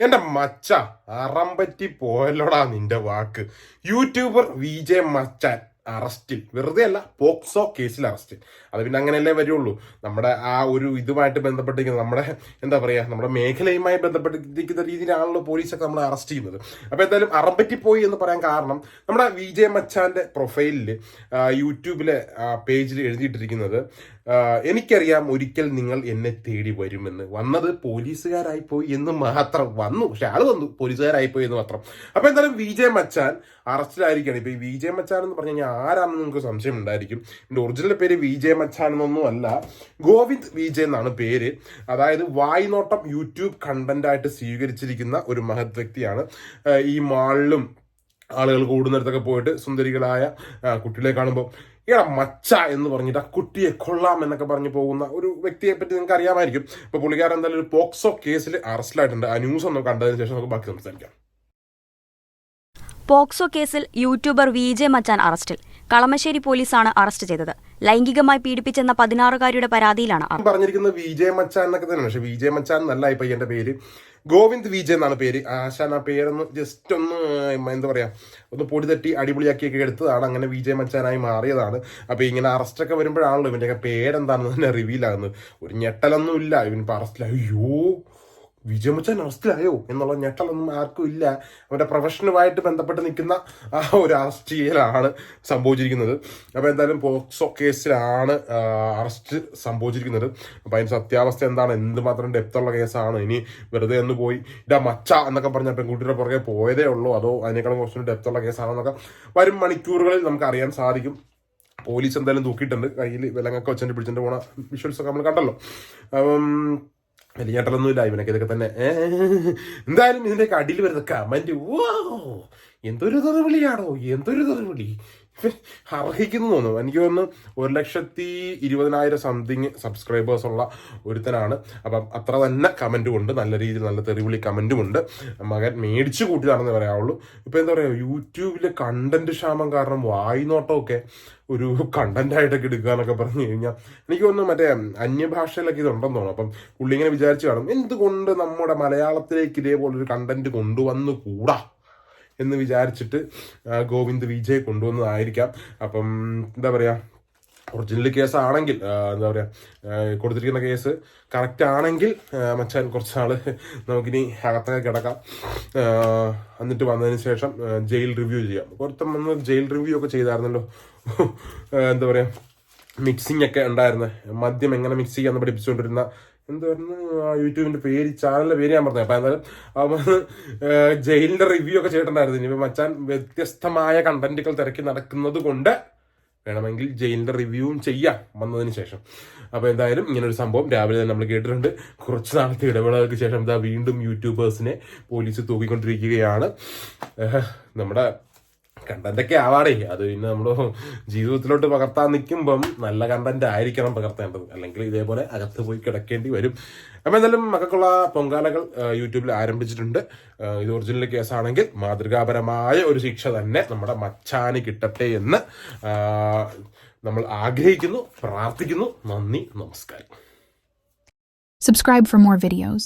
എന്റെ മച്ച അറമ്പറ്റി പോയല്ലോടാ നിന്റെ വാക്ക്. YouTuber V J മച്ചാൻ. അറസ്റ്റിൽ. വെറുതെ അല്ല പോക്സോ കേസിൽ അറസ്റ്റിൽ. അത് പിന്നെ അങ്ങനെയല്ലേ വരുള്ളൂ. നമ്മുടെ ആ ഒരു ഇതുമായിട്ട് ബന്ധപ്പെട്ടിരിക്കുന്ന നമ്മുടെ എന്താ പറയുക നമ്മുടെ മേഖലയുമായി ബന്ധപ്പെട്ടിരിക്കുന്ന രീതിയിലാണല്ലോ പോലീസൊക്കെ നമ്മളെ അറസ്റ്റ് ചെയ്യുന്നത്. അപ്പോൾ എന്തായാലും അറമ്പറ്റി പോയി എന്ന് പറയാൻ കാരണം നമ്മുടെ വി ജെ മച്ചാന്റെ പ്രൊഫൈലിൽ യൂട്യൂബിലെ പേജിൽ എഴുതിയിട്ടിരിക്കുന്നത് എനിക്കറിയാം ഒരിക്കൽ നിങ്ങൾ എന്നെ തേടി വരുമെന്ന്. വന്നത് പോലീസുകാരായി പോയി എന്ന് മാത്രം. വന്നു പക്ഷെ ആൾ വന്നു പോലീസുകാരായി പോയി എന്ന് മാത്രം. അപ്പോൾ എന്തായാലും വി ജെ മച്ചാൻ അറസ്റ്റിലായിരിക്കുകയാണ്. ഇപ്പൊ ഈ വി ജെ മച്ചാൻ എന്ന് പറഞ്ഞു കഴിഞ്ഞാൽ ആരാണെന്ന് നിങ്ങൾക്ക് സംശയം ഉണ്ടായിരിക്കും. എന്റെ ഒറിജിനൽ പേര് വി ജെ മച്ചാൻ എന്നൊന്നും അല്ല. ഗോവിന്ദ് വി ജെ എന്നാണ് പേര്. അതായത് വായ്നോട്ടം യൂട്യൂബ് കണ്ടന്റ് ആയിട്ട് സ്വീകരിച്ചിരിക്കുന്ന ഒരു മഹത് വ്യക്തിയാണ്. ഈ മാളിലും ആളുകൾ കൂടുന്നിടത്തൊക്കെ പോയിട്ട് സുന്ദരികളായ കുട്ടികളെ കാണുമ്പോൾ ഇയാ മച്ച എന്ന് പറഞ്ഞിട്ട് ആ കുട്ടിയെ കൊള്ളാം എന്നൊക്കെ പറഞ്ഞു പോകുന്ന ഒരു വ്യക്തിയെ പറ്റി നിങ്ങൾക്ക് അറിയാമായിരിക്കും. ഇപ്പൊ പുള്ളിക്കാരൻ എന്തായാലും ഒരു പോക്സോ കേസിൽ അറസ്റ്റിലായിട്ടുണ്ട് ആ ന്യൂസ് ഒന്ന് കണ്ടതിന് ശേഷം നമുക്ക് ബാക്കി സംസാരിക്കാം. പോക്സോ കേസിൽ യൂട്യൂബർ വി ജെ മച്ചാൻ അറസ്റ്റിൽ. കളമശ്ശേരി പോലീസാണ് അറസ്റ്റ് ചെയ്തത്. ലൈംഗികമായി പീഡിപ്പിച്ചെന്ന പതിനാറുകാരിയുടെ പരാതിയിലാണ് പറഞ്ഞിരിക്കുന്നത് പറഞ്ഞിരിക്കുന്നത് വിജയ മച്ചാൻ എന്നൊക്കെ തന്നെയാണ്. പക്ഷെ വിജയ മച്ചാൻ നല്ല ഈ പയ്യന്റെ പേര്. ഗോവിന്ദ് വിജയ് എന്നാണ് പേര്. ആശാൻ ആ പേരൊന്ന് ജസ്റ്റ് ഒന്ന് എന്താ പറയാ ഒന്ന് പൊടി തട്ടി അടിപൊളിയാക്കിയൊക്കെ എടുത്തതാണ്. അങ്ങനെ വിജയ് മച്ചാനായി മാറിയതാണ്. അപ്പൊ ഇങ്ങനെ അറസ്റ്റൊക്കെ വരുമ്പോഴാണല്ലോ ഇവന്റെ പേരെന്താണെന്ന് തന്നെ റിവീൽ ആകുന്നത്. ഒരു ഞെട്ടലൊന്നും ഇല്ല ഇവൻ അറസ്റ്റിലായി അയ്യോ വിജയ മച്ചാൻ അറസ്റ്റിലായോ എന്നുള്ള ഞെട്ടലൊന്നും ആർക്കും ഇല്ല. അവന്റെ പ്രൊഫഷനുമായിട്ട് ബന്ധപ്പെട്ട് നിൽക്കുന്ന ആ ഒരു അറസ്റ്റ് ചെയ്യലാണ് സംഭവിച്ചിരിക്കുന്നത്. അപ്പോൾ എന്തായാലും പോക്സോ കേസിലാണ് അറസ്റ്റ് സംഭവിച്ചിരിക്കുന്നത്. അപ്പോൾ അതിന്റെ സത്യാവസ്ഥ എന്താണ്? എന്തുമാത്രം ഡെപ്തുള്ള കേസാണ്? ഇനി വെറുതെ ഒന്ന് പോയി ഇതാ മച്ച എന്നൊക്കെ പറഞ്ഞ പെൺകുട്ടിയുടെ പുറകെ പോയതേ ഉള്ളൂ. അതോ അതിനേക്കാളും കുറച്ചുകൂടി ഡെപ്ത് ഉള്ള കേസാണോ എന്നൊക്കെ വരും മണിക്കൂറുകളിൽ നമുക്ക് അറിയാൻ സാധിക്കും. പോലീസ് എന്തായാലും തൂക്കിയിട്ടുണ്ട്. കയ്യിൽ വിലങ്ങൊക്കെ വെച്ചിട്ട് പിടിച്ചിട്ട് പോണ വിഷ്വൽസ് ഒക്കെ നമ്മൾ കണ്ടല്ലോ. അപ്പം വലിയ ചേട്ടലൊന്നുമില്ല ഇവനൊക്കെ ഇതൊക്കെ തന്നെ. എന്തായാലും ഇതിന്റെ അടിയിൽ വരുന്ന കമന്റ് ഓ എന്തൊരു തെറിവിളിയാണോ? എന്തൊരു തെറിവിളി? അർഹിക്കുന്നു തോന്നുന്നു. എനിക്ക് തോന്നുന്നു ഒരു ലക്ഷത്തി ഇരുപതിനായിരം സംതിങ് സബ്സ്ക്രൈബേഴ്സ് ഉള്ള ഒരുത്തനാണ്. അപ്പം അത്ര തന്നെ കമന്റും ഉണ്ട്. നല്ല രീതിയിൽ നല്ല തെറിവിളി കമന്റും ഉണ്ട്. മകൻ മേടിച്ചു കൂട്ടിയതാണെന്ന് പറയാവുള്ളൂ. ഇപ്പം എന്താ പറയുക യൂട്യൂബിലെ കണ്ടന്റ് ക്ഷാമം കാരണം വായ്നോട്ടമൊക്കെ ഒരു കണ്ടന്റായിട്ടൊക്കെ എടുക്കുക എന്നൊക്കെ പറഞ്ഞു കഴിഞ്ഞാൽ എനിക്ക് തോന്നുന്നു മറ്റേ അന്യഭാഷയിലൊക്കെ ഇതുണ്ടെന്ന് തോന്നുന്നു. അപ്പം പുള്ളി ഇങ്ങനെ വിചാരിച്ചു കാണും എന്തുകൊണ്ട് നമ്മുടെ മലയാളത്തിലേക്ക് ഇതേപോലൊരു കണ്ടന്റ് കൊണ്ടുവന്നു കൂടാ എന്ന് വിചാരിച്ചിട്ട് ഗോവിന്ദ് വിജയ് കൊണ്ടുവന്നതായിരിക്കാം. അപ്പം എന്താ പറയുക ഒറിജിനൽ കേസ് ആണെങ്കിൽ എന്താ പറയുക കൊടുത്തിരിക്കുന്ന കേസ് കറക്റ്റ് ആണെങ്കിൽ മച്ചാൻ മച്ചാൻ നാൾ നമുക്കിനി അകത്തൊക്കെ കിടക്കാം. എന്നിട്ട് വന്നതിന് ശേഷം ജയിൽ റിവ്യൂ ചെയ്യാം. പുറത്തും വന്ന് ജയിൽ റിവ്യൂ ഒക്കെ ചെയ്തായിരുന്നല്ലോ. എന്താ പറയുക മിക്സിംഗ് ഒക്കെ ഉണ്ടായിരുന്നത് മദ്യം എങ്ങനെ മിക്സ് ചെയ്യാമെന്ന് പഠിപ്പിച്ചുകൊണ്ടിരുന്ന എന്തായിരുന്നു യൂട്യൂബിന്റെ പേര് ചാനലിന്റെ പേര് ഞാൻ പറഞ്ഞത് അപ്പൊ എന്തായാലും അവൻ ജയിലിന്റെ റിവ്യൂ ഒക്കെ ചെയ്തിട്ടുണ്ടായിരുന്നു. ഇനി മച്ചാൻ വ്യത്യസ്തമായ കണ്ടന്റുകൾ തിരക്കി നടക്കുന്നത് കൊണ്ട് വേണമെങ്കിൽ ജയിലിന്റെ റിവ്യൂവും ചെയ്യാം വന്നതിന് ശേഷം. അപ്പൊ എന്തായാലും ഇങ്ങനെ ഒരു സംഭവം രാവിലെ തന്നെ നമ്മൾ കേട്ടിട്ടുണ്ട്. കുറച്ച് നാളത്തെ ഇടവേളകൾക്ക് ശേഷം ഇതാ വീണ്ടും യൂട്യൂബേഴ്സിനെ പോലീസ് തൂക്കിക്കൊണ്ടിരിക്കുകയാണ്. നമ്മുടെ കണ്ടന്റൊക്കെ ആവാടേ അത് പിന്നെ നമ്മൾ ജീവിതത്തിലോട്ട് പകർത്താൻ നിൽക്കുമ്പം നല്ല കണ്ടന്റ് ആയിരിക്കണം പകർത്തേണ്ടത്. അല്ലെങ്കിൽ ഇതേപോലെ അകത്ത് പോയി കിടക്കേണ്ടി വരും. അപ്പം എന്തായാലും മക്കൾക്കുള്ള പൊങ്കാലകൾ യൂട്യൂബിൽ ആരംഭിച്ചിട്ടുണ്ട്. ഇത് ഒറിജിനൽ കേസാണെങ്കിൽ മാതൃകാപരമായ ഒരു ശിക്ഷ തന്നെ നമ്മുടെ മച്ചാന് കിട്ടട്ടെ എന്ന് നമ്മൾ ആഗ്രഹിക്കുന്നു പ്രാർത്ഥിക്കുന്നു. നന്ദി നമസ്കാരം. Subscribe for more videos.